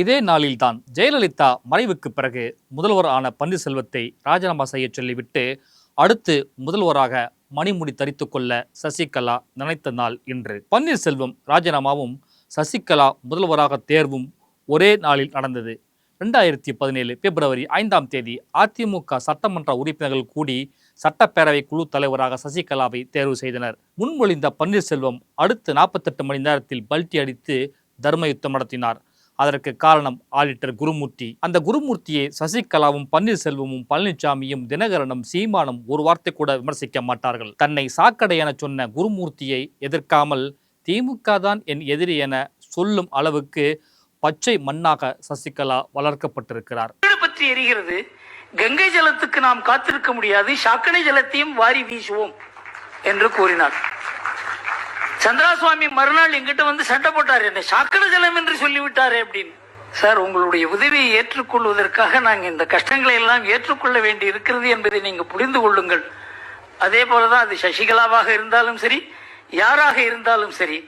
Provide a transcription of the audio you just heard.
இதே நாளில்தான் ஜெயலலிதா மறைவுக்கு பிறகு முதல்வர் ஆன பன்னீர்செல்வத்தை ராஜினாமா செய்ய சொல்லிவிட்டு அடுத்து முதல்வராக மணிமுடி தரித்து கொள்ள சசிகலா நினைத்த நாள் இன்று. பன்னீர்செல்வம் ராஜினாமாவும் சசிகலா முதல்வராக தேர்வும் ஒரே நாளில் நடந்தது. ரெண்டாயிரத்தி பதினேழு பிப்ரவரி ஐந்தாம் தேதி அதிமுக சட்டமன்ற உறுப்பினர்கள் கூடி சட்டப்பேரவை குழு தலைவராக சசிகலாவை தேர்வு செய்தனர். முன்மொழிந்த பன்னீர்செல்வம் அடுத்து நாற்பத்தெட்டு மணி நேரத்தில் பல்டி அடித்து தர்மயுத்தம் நடத்தினார். அதற்கு காரணம் ஆடிட்டர் குருமூர்த்தி. அந்த குருமூர்த்தியை சசிகலாவும் பன்னீர்செல்வமும் பழனிசாமியும் தினகரனும் சீமானும் ஒரு வார்த்தை கூட விமர்சிக்க மாட்டார்கள். தன்னை சாக்கடை என சொன்ன குருமூர்த்தியை எதிர்க்காமல் திமுக தான் என் எதிரி என சொல்லும் அளவுக்கு பச்சை மண்ணாக சசிகலா வளர்க்கப்பட்டிருக்கிறார். பற்றி எரிகிறது. கங்கை ஜலத்துக்கு நாம் காத்திருக்க முடியாது. சாக்கடை ஜலத்தையும் வாரி வீசுவோம் என்று கூறினார். சந்திராசுவாமி மறுநாள் எங்கிட்ட வந்து சண்டை போட்டார். என்ன சாக்கடை ஜலம் என்று சொல்லிவிட்டார் அப்படின்னு. சார் உங்களுடைய உதவியை ஏற்றுக்கொள்வதற்காக நாங்கள் இந்த கஷ்டங்களை எல்லாம் ஏற்றுக்கொள்ள வேண்டி இருக்கிறது என்பதை நீங்கள் புரிந்து கொள்ளுங்கள். அதே போலதான் அது சசிகலாவாக இருந்தாலும் சரி யாராக இருந்தாலும் சரி